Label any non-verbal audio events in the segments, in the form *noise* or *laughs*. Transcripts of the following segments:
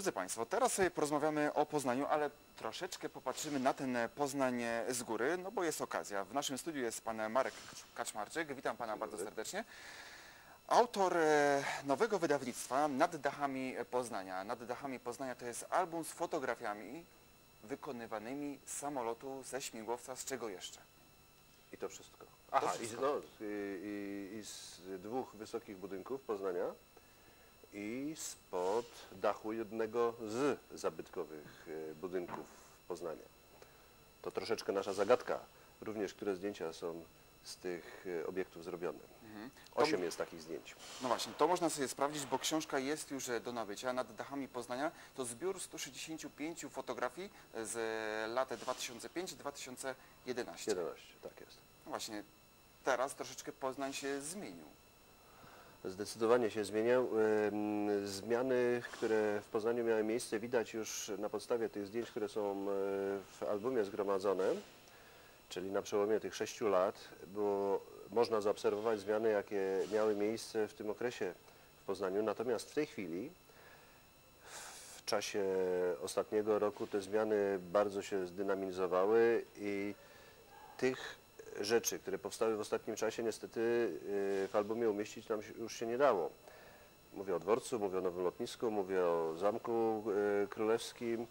Drodzy Państwo, teraz sobie porozmawiamy o Poznaniu, ale troszeczkę popatrzymy na ten Poznań z góry, no bo jest okazja. W naszym studiu jest pan Marek Kaczmarczyk. Witam pana bardzo serdecznie. Autor e, nowego wydawnictwa Nad dachami Poznania. Nad dachami Poznania to jest album z fotografiami wykonywanymi z samolotu, ze śmigłowca, z czego jeszcze? I to wszystko. Aha, wszystko. I, no, i, i, i z dwóch wysokich budynków Poznania i spod dachu jednego z zabytkowych e, budynków Poznania. To troszeczkę nasza zagadka, również które zdjęcia są z tych e, obiektów zrobione. To- Osiem jest takich zdjęć. No właśnie, to można sobie sprawdzić, bo książka jest już e, do nabycia. Nad dachami Poznania to zbiór 165 fotografii z lat 2005-2011. 11, tak jest. No właśnie, teraz troszeczkę Poznań się zmienił. Zdecydowanie się zmieniał. Ym, Zmiany, które w Poznaniu miały miejsce, widać już na podstawie tych zdjęć, które są e, w albumie zgromadzone, czyli na przełomie tych sześciu lat, było można zaobserwować zmiany, jakie miały miejsce w tym okresie w Poznaniu. Natomiast w tej chwili, w czasie ostatniego roku, te zmiany bardzo się zdynamizowały i tych rzeczy, które powstały w ostatnim czasie, niestety y, w albumie umieścić nam już się nie dało. Mówię o dworcu, mówię o nowym lotnisku, mówię o Zamku y, Królewskim, y,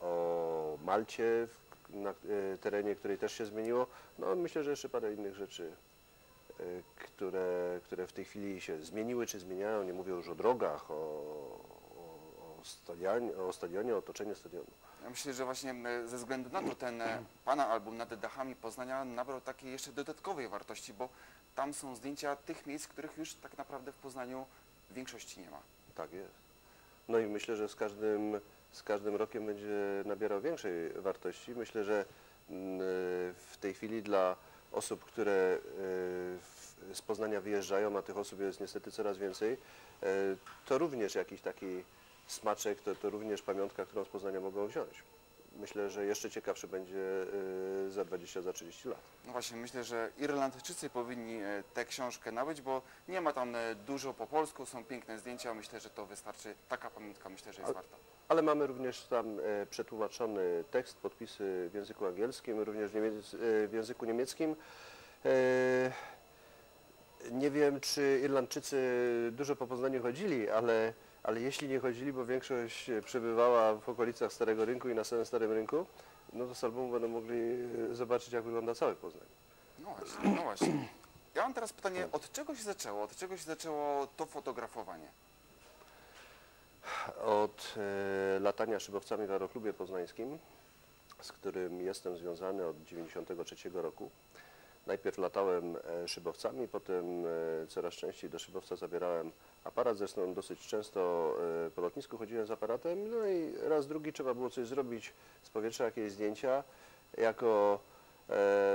o Malcie, na terenie której też się zmieniło. No myślę, że jeszcze parę innych rzeczy, które, które w tej chwili się zmieniły czy zmieniają. Nie mówię już o drogach, o, stadionie, o stadionie, o otoczeniu stadionu. Ja myślę, że właśnie e, ze względu na to ten e, Pana album Nad dachami Poznania nabrał takiej jeszcze dodatkowej wartości, bo tam są zdjęcia tych miejsc, których już tak naprawdę w Poznaniu w większości nie ma. Tak jest. No i myślę, że z każdym, z każdym rokiem będzie nabierał większej wartości. Myślę, że mm, w tej chwili dla osób, które e, z Poznania wyjeżdżają, a tych osób jest niestety coraz więcej, e, to również jakiś taki smaczek, to, to również pamiątka, którą z Poznania mogą wziąć. Myślę, że jeszcze ciekawszy będzie e, za 20, za 30 lat. No właśnie, myślę, że Irlandczycy powinni e, tę książkę nabyć, bo nie ma tam e, dużo po polsku, są piękne zdjęcia, myślę, że to wystarczy. Taka pamiątka myślę, że jest warta. Ale mamy również tam e, przetłumaczony tekst, podpisy w języku angielskim, również w, języku niemieckim. Nie wiem, czy Irlandczycy dużo po Poznaniu chodzili, ale, ale jeśli nie chodzili, bo większość przebywała w okolicach Starego Rynku i na samym Starym Rynku, no to z albumu będą mogli e, zobaczyć, jak wygląda cały Poznań. No właśnie, no właśnie. Ja mam teraz pytanie, od czego się zaczęło? Od czego się zaczęło to fotografowanie? Od e, latania szybowcami w Aeroklubie Poznańskim, z którym jestem związany od 1993 roku. Najpierw latałem e, szybowcami, potem e, coraz częściej do szybowca zabierałem aparat, zresztą dosyć często e, po lotnisku chodziłem z aparatem, no i raz drugi trzeba było coś zrobić z powietrza, jakieś zdjęcia. Jako,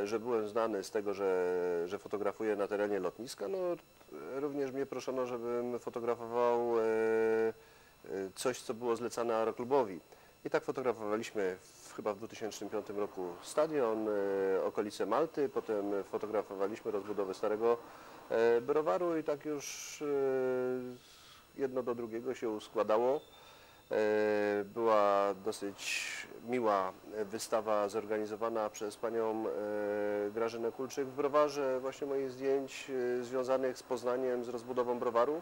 że byłem znany z tego, że, że fotografuję na terenie lotniska, no również mnie proszono, żebym fotografował coś, co było zlecane aeroklubowi. I tak fotografowaliśmy w, chyba w 2005 roku stadion, e, okolice Malty, potem fotografowaliśmy rozbudowę Starego e, Browaru i tak już e, jedno do drugiego się składało. Była dosyć miła wystawa zorganizowana przez panią Grażynę Kulczyk w Browarze, właśnie moich zdjęć związanych z Poznaniem, z rozbudową Browaru.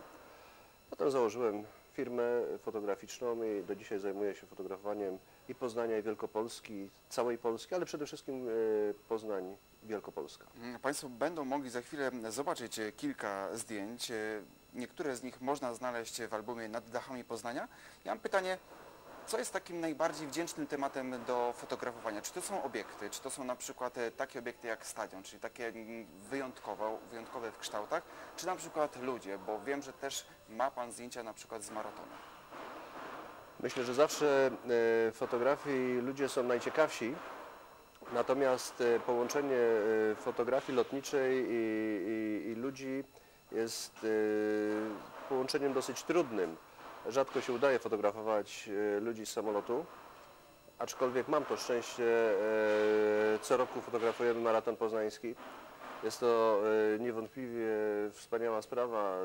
Potem założyłem firmę fotograficzną i do dzisiaj zajmuję się fotografowaniem i Poznania, i Wielkopolski, całej Polski, ale przede wszystkim e, Poznań, Wielkopolska. Mm, Państwo będą mogli za chwilę zobaczyć e, kilka zdjęć. E, Niektóre z nich można znaleźć w albumie Nad dachami Poznania. Ja mam pytanie, co jest takim najbardziej wdzięcznym tematem do fotografowania? Czy to są obiekty, czy to są na przykład e, takie obiekty jak stadion, czyli takie mm, wyjątkowo, wyjątkowe w kształtach, czy na przykład ludzie, bo wiem, że też ma Pan zdjęcia na przykład z maratonu. Myślę, że zawsze e, w fotografii ludzie są najciekawsi, natomiast e, połączenie e, fotografii lotniczej i, i, i ludzi jest e, połączeniem dosyć trudnym. Rzadko się udaje fotografować e, ludzi z samolotu, aczkolwiek mam to szczęście, e, co roku fotografujemy maraton poznański. Jest to e, niewątpliwie wspaniała sprawa,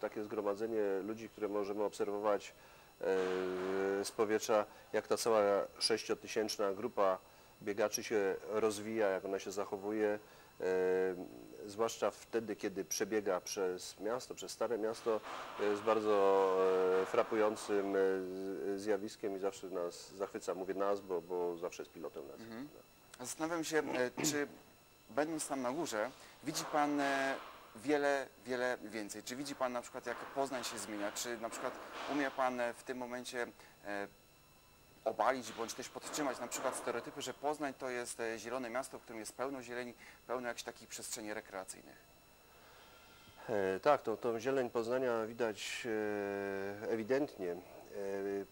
takie zgromadzenie ludzi, które możemy obserwować z powietrza, jak ta cała sześciotysięczna grupa biegaczy się rozwija, jak ona się zachowuje, zwłaszcza wtedy, kiedy przebiega przez miasto, przez Stare Miasto, jest bardzo e, frapującym e, zjawiskiem i zawsze nas zachwyca. Mówię nas, bo, bo zawsze jest pilotem nas. Zastanawiam się, e, czy będąc tam na górze, widzi Pan wiele, wiele więcej. Czy widzi Pan na przykład, jak Poznań się zmienia? Czy na przykład umie Pan w tym momencie obalić bądź też podtrzymać na przykład stereotypy, że Poznań to jest e, zielone miasto, w którym jest pełno zieleni, pełno jakichś takich przestrzeni rekreacyjnych? E, Tak, to, tą zieleń Poznania widać e, ewidentnie.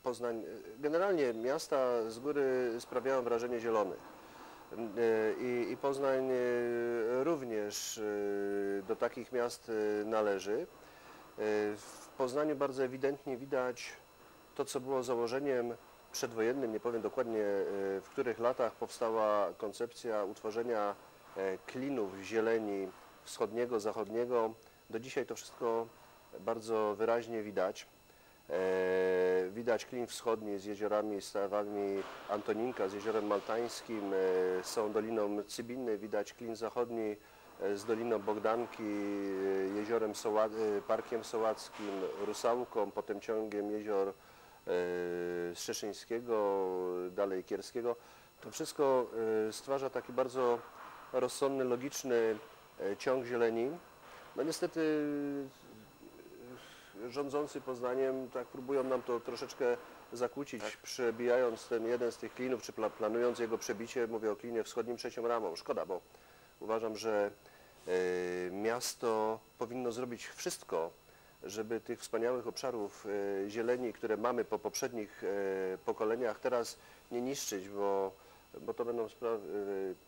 Poznań, generalnie miasta z góry sprawiają wrażenie zielonych. E, I, I Poznań również do takich miast należy. W Poznaniu bardzo ewidentnie widać to, co było założeniem przedwojennym, nie powiem dokładnie e, w których latach powstała koncepcja utworzenia e, klinów zieleni wschodniego, zachodniego. Do dzisiaj to wszystko bardzo wyraźnie widać. E, Widać klin wschodni z jeziorami, stawami Antoninka, z jeziorem Maltańskim, z całą Doliną Cybiny. Widać klin zachodni z Doliną Bogdanki, jeziorem Soła, Parkiem Sołackim, Rusałką, potem ciągiem jezior Strzeszyńskiego, dalej Kierskiego. To wszystko e, stwarza taki bardzo rozsądny, logiczny e, ciąg zieleni. No niestety e, rządzący Poznaniem tak próbują nam to troszeczkę zakłócić, Tak. przebijając ten jeden z tych klinów, czy pla- planując jego przebicie, mówię o klinie wschodnim trzecią ramą. Szkoda, bo uważam, że e, miasto powinno zrobić wszystko, żeby tych wspaniałych obszarów e, zieleni, które mamy po poprzednich e, pokoleniach, teraz nie niszczyć, bo, bo to będą sprawy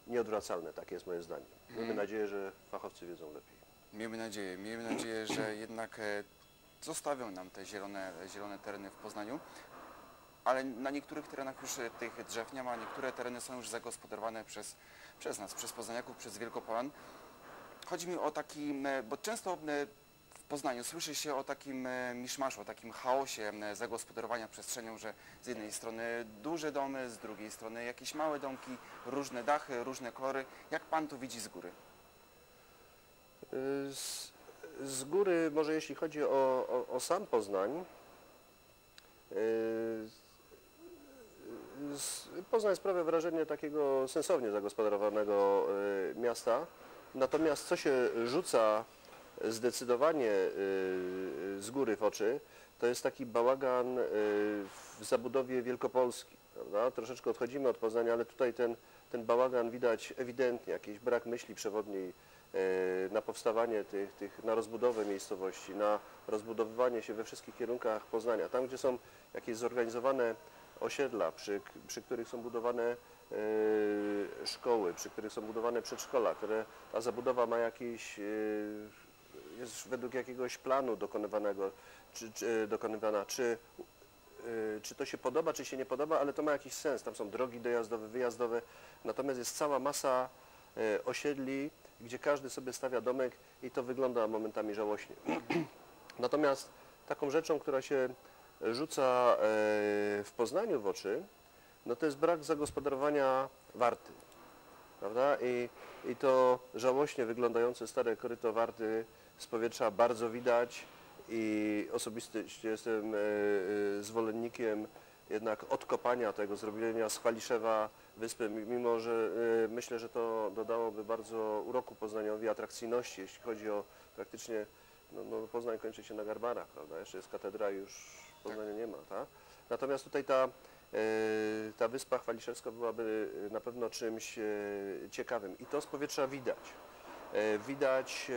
e, nieodwracalne, takie jest moje zdanie. Miejmy nadzieję, że fachowcy wiedzą lepiej. Miejmy nadzieję, miejmy nadzieję, że jednak zostawią nam te zielone, zielone tereny w Poznaniu, ale na niektórych terenach już tych drzew nie ma, niektóre tereny są już zagospodarowane przez, przez nas, przez Poznaniaków, przez Wielkopolan. Chodzi mi o taki, bo często Poznaniu słyszy się o takim e, miszmaszu, o takim chaosie e, zagospodarowania przestrzenią, że z jednej strony duże domy, z drugiej strony jakieś małe domki, różne dachy, różne kolory. Jak Pan to widzi z góry? Z, z góry, może jeśli chodzi o, o, o sam Poznań, Poznań sprawia wrażenie takiego sensownie zagospodarowanego miasta. Natomiast co się rzuca zdecydowanie yy, z góry w oczy, to jest taki bałagan yy, w zabudowie Wielkopolski. Prawda? Troszeczkę odchodzimy od Poznania, ale tutaj ten, ten bałagan widać ewidentnie, jakiś brak myśli przewodniej e, na powstawanie tych, tych, na rozbudowę miejscowości, na rozbudowywanie się we wszystkich kierunkach Poznania. Tam, gdzie są jakieś zorganizowane osiedla, przy, przy których są budowane szkoły, przy których są budowane przedszkola, które ta zabudowa ma jakiś, jest według jakiegoś planu dokonywanego, czy, czy, dokonywana, czy y, czy to się podoba, czy się nie podoba, ale to ma jakiś sens. Tam są drogi dojazdowe, wyjazdowe, natomiast jest cała masa y, osiedli, gdzie każdy sobie stawia domek i to wygląda momentami żałośnie. *clears throat* Natomiast taką rzeczą, która się rzuca w Poznaniu w oczy, no to jest brak zagospodarowania warty. Prawda? I, I to żałośnie wyglądające stare koryto warty z powietrza bardzo widać i osobiście jestem e, e, zwolennikiem jednak odkopania tego, zrobienia z Chwaliszewa wyspy, mi- mimo że e, myślę, że to dodałoby bardzo uroku Poznaniowi, atrakcyjności, jeśli chodzi o praktycznie, no, no Poznań kończy się na Garbarach, prawda, jeszcze jest katedra i już Poznania nie ma, tak? Natomiast tutaj ta, ta wyspa Chwaliszewska byłaby na pewno czymś ciekawym i to z powietrza widać. Widać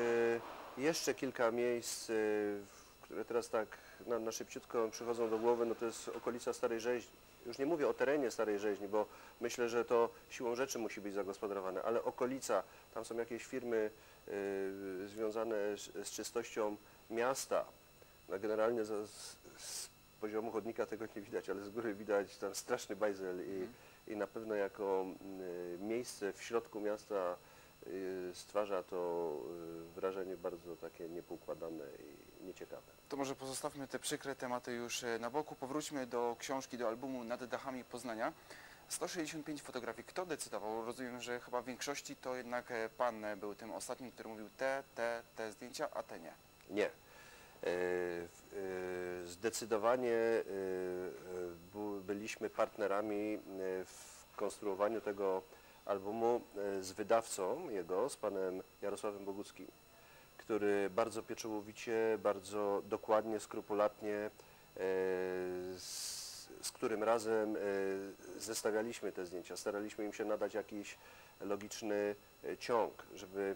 jeszcze kilka miejsc, w- które teraz tak na, na szybciutko przychodzą do głowy, no to jest okolica Starej Rzeźni. Już nie mówię o terenie Starej Rzeźni, bo myślę, że to siłą rzeczy musi być zagospodarowane, ale okolica, tam są jakieś firmy e, związane z, z czystością miasta. No generalnie z, z, poziomu chodnika tego nie widać, ale z góry widać tam straszny bajzel i, i na pewno jako mm, miejsce w środku miasta y, stwarza to y, wrażenie bardzo takie niepoukładane i nieciekawe. ciekawe. To może pozostawmy te przykre tematy już e, na boku. Powróćmy do książki, do albumu Nad dachami Poznania. 165 fotografii. Kto decydował? Rozumiem, że chyba w większości to jednak e, pan e, był tym ostatnim, który mówił te, te, te zdjęcia, a te nie. Nie. Zdecydowanie byliśmy partnerami w konstruowaniu tego albumu e, z wydawcą jego, z panem Jarosławem Boguckim, który bardzo pieczołowicie, bardzo dokładnie, skrupulatnie, e, z, z którym razem e, zestawialiśmy te zdjęcia. Staraliśmy im się nadać jakiś logiczny ciąg, żeby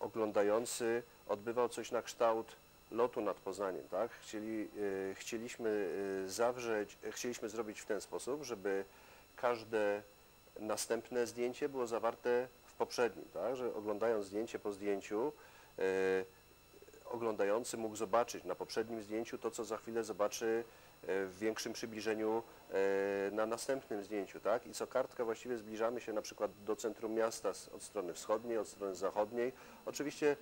oglądający odbywał coś na kształt lotu nad Poznaniem, tak? Chcieli, chcieliśmy zawrzeć, chcieliśmy zrobić w ten sposób, żeby każde następne zdjęcie było zawarte w poprzednim, tak? Że oglądając zdjęcie po zdjęciu, e, oglądający mógł zobaczyć na poprzednim zdjęciu to, co za chwilę zobaczy e, w większym przybliżeniu e, na następnym zdjęciu, tak? I co kartka właściwie zbliżamy się na przykład do centrum miasta od strony wschodniej, od strony zachodniej. Oczywiście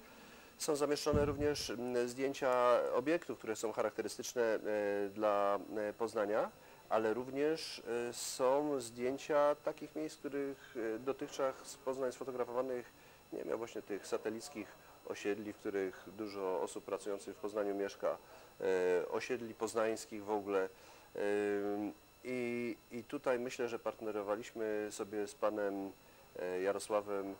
są zamieszczone również mm, zdjęcia obiektów, które są charakterystyczne dla Poznania, ale również e, są zdjęcia takich miejsc, których e, dotychczas z Poznań sfotografowanych nie miał właśnie tych satelickich osiedli, w których dużo osób pracujących w Poznaniu mieszka, e, osiedli poznańskich w ogóle. I, I tutaj myślę, że partnerowaliśmy sobie z panem Jarosławem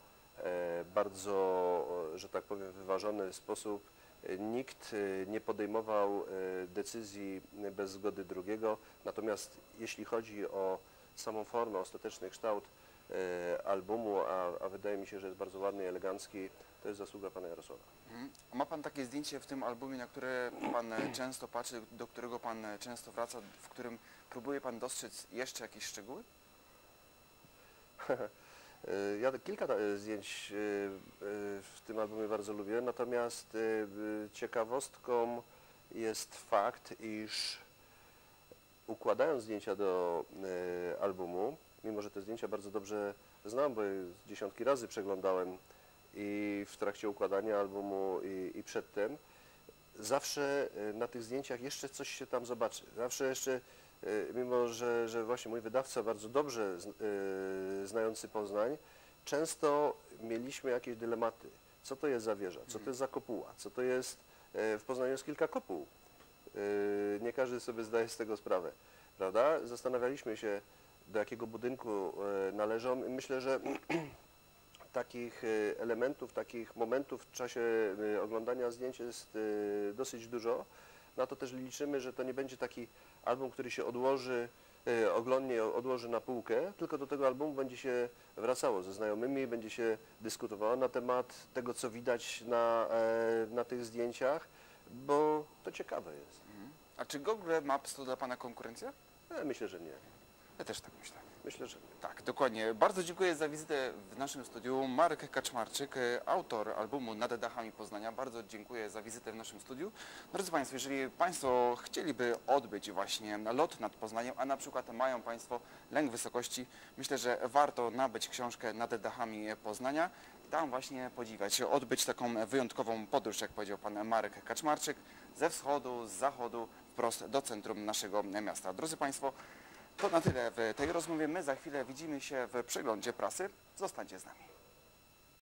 bardzo, że tak powiem, wyważony sposób. Nikt e, nie podejmował e, decyzji bez zgody drugiego, natomiast jeśli chodzi o samą formę, ostateczny kształt e, albumu, a, a wydaje mi się, że jest bardzo ładny i elegancki, to jest zasługa pana Jarosława. Mhm. Ma pan takie zdjęcie w tym albumie, na które pan często patrzy, do którego pan często wraca, w którym próbuje pan dostrzec jeszcze jakieś szczegóły? *laughs* E, Ja kilka ta- zdjęć e, e, w tym albumie bardzo lubię, natomiast e, e, ciekawostką jest fakt, iż układając zdjęcia do e, albumu, mimo że te zdjęcia bardzo dobrze znam, bo je dziesiątki razy przeglądałem i w trakcie układania albumu i, i przedtem, zawsze e, na tych zdjęciach jeszcze coś się tam zobaczy. Zawsze jeszcze, e, mimo że, że właśnie mój wydawca bardzo dobrze e, znający Poznań, często mieliśmy jakieś dylematy. Co to jest za wieża? Co to jest za kopuła? Co to jest, e, w Poznaniu jest kilka kopuł. E, Nie każdy sobie zdaje z tego sprawę, prawda? Zastanawialiśmy się, do jakiego budynku e, należą. Myślę, że *clears throat* takich e, elementów, takich momentów w czasie e, oglądania zdjęć jest e, dosyć dużo. Na to też liczymy, że to nie będzie taki album, który się odłoży, e, oglądnie odłoży na półkę, tylko do tego albumu będzie się wracało ze znajomymi, będzie się dyskutowało na temat tego, co widać na, e, na tych zdjęciach, bo to ciekawe jest. Mhm. A czy Google Maps to dla pana konkurencja? E, Myślę, że nie. Ja też tak myślę. Myślę, że. Tak, dokładnie. Bardzo dziękuję za wizytę w naszym studiu. Marek Kaczmarczyk, autor albumu Nad dachami Poznania. Bardzo dziękuję za wizytę w naszym studiu. Drodzy Państwo, jeżeli Państwo chcieliby odbyć właśnie lot nad Poznaniem, a na przykład mają Państwo lęk wysokości, myślę, że warto nabyć książkę Nad dachami Poznania. Tam właśnie podziwiać, odbyć taką wyjątkową podróż, jak powiedział Pan Marek Kaczmarczyk, ze wschodu, z zachodu, wprost do centrum naszego miasta. Drodzy Państwo, to na tyle w tej rozmowie. My za chwilę widzimy się w przeglądzie prasy. Zostańcie z nami.